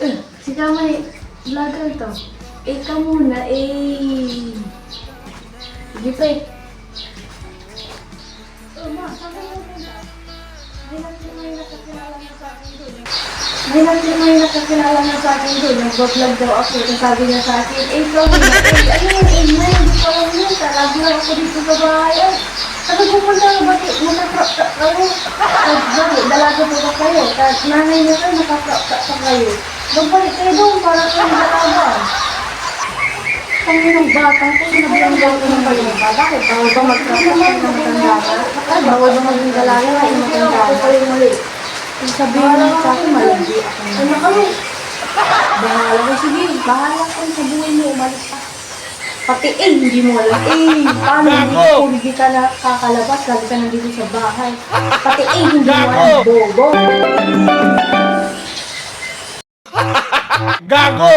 Eh, si Kamay, vlogger to. Eh, ka muna, eh. Sige pa eh. May natin may nakakilala na sa akin doon. Nag-vlog daw ako. Tapos sabi niya sa akin, eh, ikaw, eh, eh, ano yun, eh, may, hindi ko alam yun. Talaga lang ako dito sa bahay. Ay, Sabi ko po na, bakit kayo? Bakit, dalaga po ba kayo? Nanay niya kayo, nakakakak pa kayo. Magbalik kayo doon para kayo dalaga. Kami ng bata ko, sinabihan ko ng kayo. Bakit? Bawal ba magkakakak ng matanda ka? Ay, bawal ba maging dalaga na yung matanda ka? Kung sabihin mo sa akin, malandi ako. Ano kami? Bahala ko, sige, bahala ko sa buhay mo, umalis ka. Pati eh, hindi mo alam. Eh, paano hindi ko hindi ka na kakalabas, lagi ka nandito sa bahay. Pati eh, hindi mo alam, bobo. Gago!